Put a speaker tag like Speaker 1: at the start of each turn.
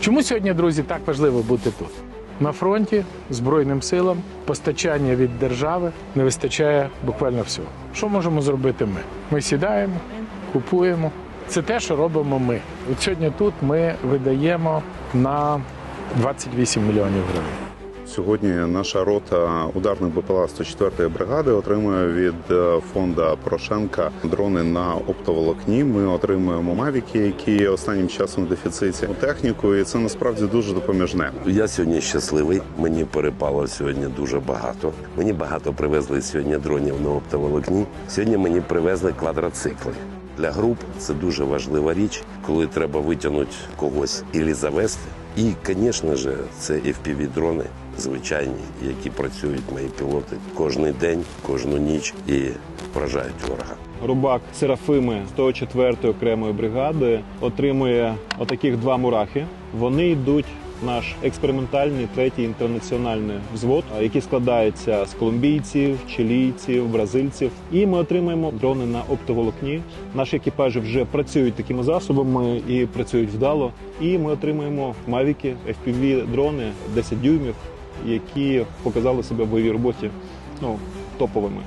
Speaker 1: Чому сьогодні, друзі, так важливо бути тут? На фронті Збройним силам постачання від держави не вистачає буквально всього. Що можемо зробити ми? Ми сідаємо, купуємо. Це те, що робимо ми. От сьогодні тут ми видаємо на 28 мільйонів гривень.
Speaker 2: Сьогодні наша рота ударних БПЛА 104-ї бригади отримує від е, фонду Порошенка дрони на оптоволокні. Ми отримуємо мавіки, які останнім часом в дефіциті техніку, і це насправді дуже допоміжне.
Speaker 3: Я сьогодні щасливий. Мені перепало сьогодні дуже багато. Мені багато привезли сьогодні дронів на оптоволокні. Сьогодні мені привезли квадроцикли. Для груп це дуже важлива річ, коли треба витягнути когось і завести. І, звісно ж, це fpv дрони звичайні, які працюють мої пілоти кожен день, кожну ніч і вражають ворога.
Speaker 4: Рубак Серафими 104-ї окремої бригади отримує отаких два мурахи. Вони йдуть наш експериментальний третій інтернаціональний взвод, який складається з колумбійців, чилійців, бразильців. І ми отримаємо дрони на оптоволокні. Наші екіпажі вже працюють такими засобами і працюють вдало. І ми отримуємо мавіки, fpv дрони 10 дюймів, які показали себе в бойовій роботі ну топовими.